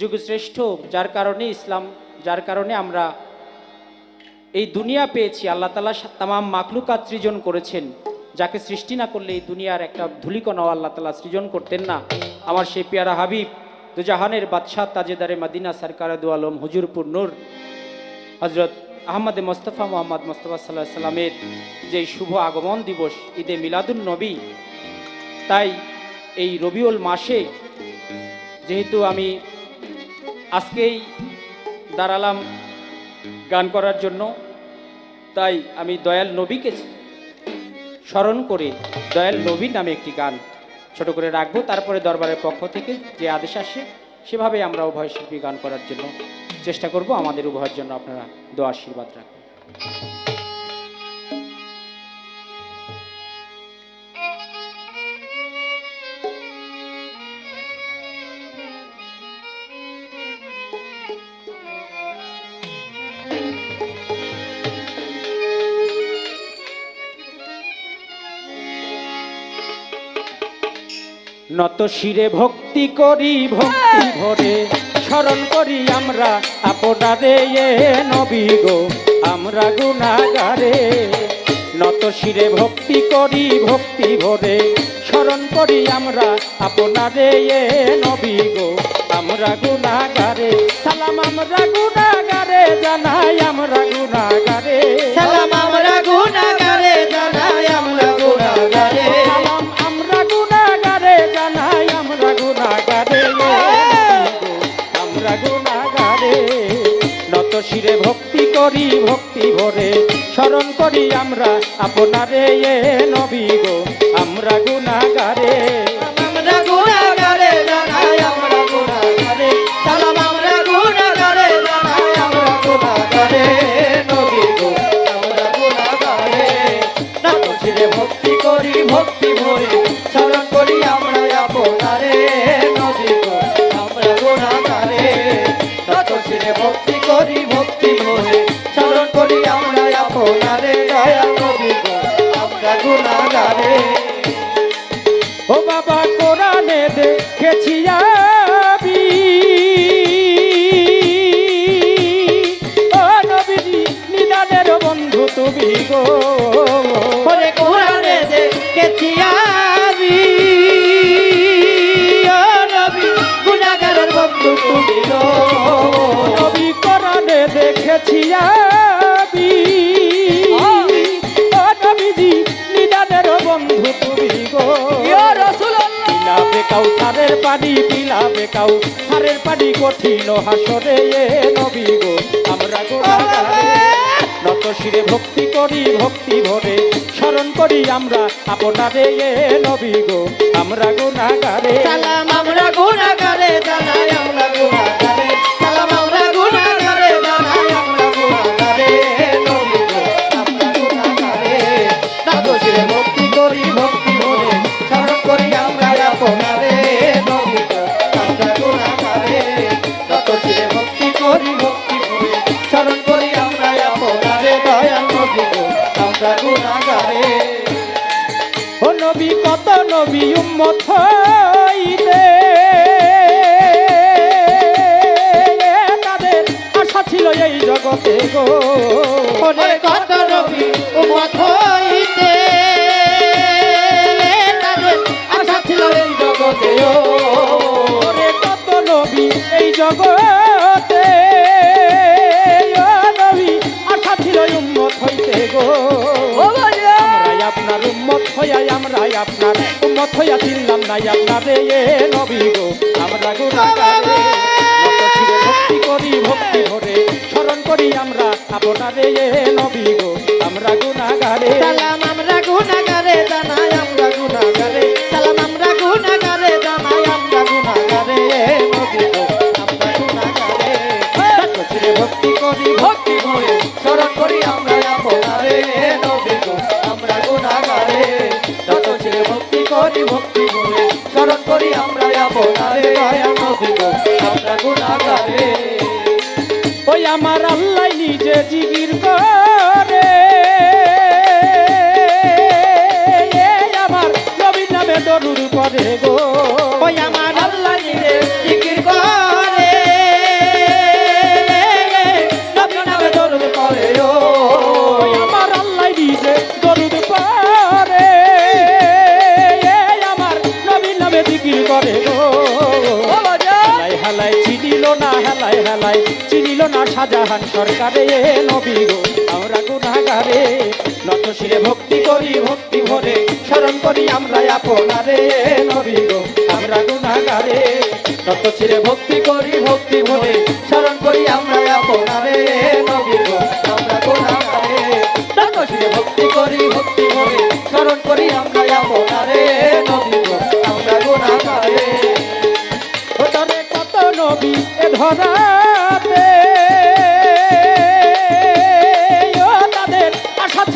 যুগশ্রেষ্ঠ, যার কারণে ইসলাম, যার কারণে আমরা এই দুনিয়া পেয়েছি। আল্লাহ তালা তামাম মাকলুকাত সৃজন করেছেন। যাকে সৃষ্টি না করলে এই দুনিয়ার একটা ধুলিকণাও আল্লাহ তালা সৃজন করতেন না। আমার সেই পেয়ারা হাবিব, দুজাহানের বাদশাহ তাজেদারে মাদিনা সরকার আলম, হুজুরপুর নূর হজরত আহমদে মোস্তফা মোহাম্মদ মোস্তফা সাল্লাহ সাল্লামের যে শুভ আগমন দিবস, ঈদে মিলাদুন নবী, তাই এই রবিউল মাসে যেহেতু আমি আজকেই দাঁড়ালাম গান করার জন্য। তাই আমি দয়াল নবীকে স্মরণ করে দয়াল নবী নামে একটি গান ছোট করে রাখব। তারপরে দরবারের পক্ষ থেকে যে আদেশ আসে, সেভাবে আমরা উভয় শিল্পী গান করার জন্য চেষ্টা করব। আমাদের উভয়ের জন্য আপনারা দোয়া আশীর্বাদ রাখবেন নত শিরে ভক্তি করি, ভক্তি ভরে। স্মরণ করি আমরা, আপনারে নবী গো, আমরা গুণাগারে। নত শিরে ভক্তি করি, ভক্তি ভরে। স্মরণ করি আমরা, আপনারে এ নবী গো, আমরা গুণাগারে। সালাম আমরা গুণাগারে, জানাই আমরা গুণাগারে। সালাম করি, ভক্তি ভরে। স্মরণ করি আমরা, আপনারে এ নবী গো। আমরা গুনাগারে আমরা গুনাহগারে জানাই আমরা গুনাহগারে সালাম, আমরা গুনাহগারে জানাই আমরা গুনাহগারে নবী গো, আমরা গুনাহগারে নাম ছিড়ে ভক্তি করি ভক্তি করি আমরা ভক্তি করি, ভক্তি ও বাবা কোরআনে দেখেছি আমি। ও নবীজি নিদানের বন্ধু তুমি গো। ওরে কোরআনে দেখেছি আমি। ও নবী গুনাহগারের বন্ধু তুমি গো। নবী কোরআনে দেখেছি আমি পানি পিলাবে কাউ। সারের পানি কঠিন হাসরে এ নবী গো। আমরা গোনাগারে নত শিরে ভক্তি করি, ভক্তি ভরে স্মরণ করি আমরা আপনারে এ নবী গো। আমরা গুনাগারে সালাম নবী নবী উম্মত হইতে তাদের আশা ছিল এই জগতে গো। কত নবী উম্মত হইতে। তাদের আশা ছিল এই জগতে কত নবী এই জগতে উম্মত হইয়াই আমরাই আপনার উম্মত হইয়া চিনলাম নাই আপনারে এ নবী গো আমরা গুনাহগারে নত ভক্তি করি ভক্তি ভরে স্মরণ করি আমরা আপনারে এ নবী গো আমরা গুনাহগারে সালাম আমরা গুনাহগারে জানাই আমরা গুনাহগারে সালাম আমরা গুনাহগারে জানাই আমরা গুনাহগারে নবী গো আমরা গুনাহগারে সত্যিরে ভক্তি করি ভক্তি ভরে স্মরণ করি আমরা আপনারে এ নবী গো। ওই আমার আল্লাহ নিজে জিগির হেলায় চিনিল না শাহজাহান সরকারে নবী গো আমরা গুনাগারে নত শিরে ভক্তি করি, ভক্তি ভরে, স্মরণ করি আমরা আপনারে নবী গো, আমরা গুনাগারে নত ছিড়ে ভক্তি করি, ভক্তি ভরে, স্মরণ করি আমরা আপনারে নবী গো, আমরা গুণাগারে। নত ছিড়ে ভক্তি করি, ভক্তি ভরে, স্মরণ করি আমরা আপনারে নবী গো, আমরা গুণাগারে। ওতরে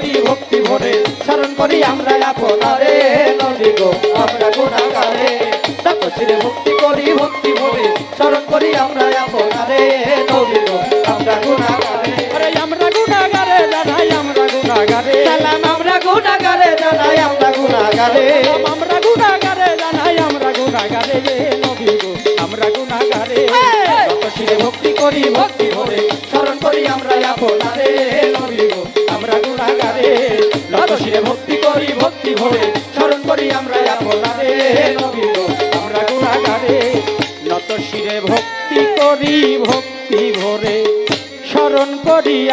করি ভক্তি ভরে স্মরণ করি আমরা আপনারে নবী গো আমরা গুণাগারে। তত ভক্তি করি ভক্তি ভরে স্মরণ করি আমরা আপনারে নবী গো আমরা গুণাগারে। আরে আমরা গুনাগারে জানাই আমরা গুনাগারে সালাম আমরা গুণাগারে জানাই আমরা গুণাগারে। আমরা গুনাগারে জানাই আমরা গুনাগারে এ নবী গো আমরা গুনাগারে যত ভক্তি করি ভক্তি ভরে স্মরণ করি আমরা আপনারে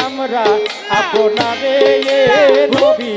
আমরা আপনারে নবী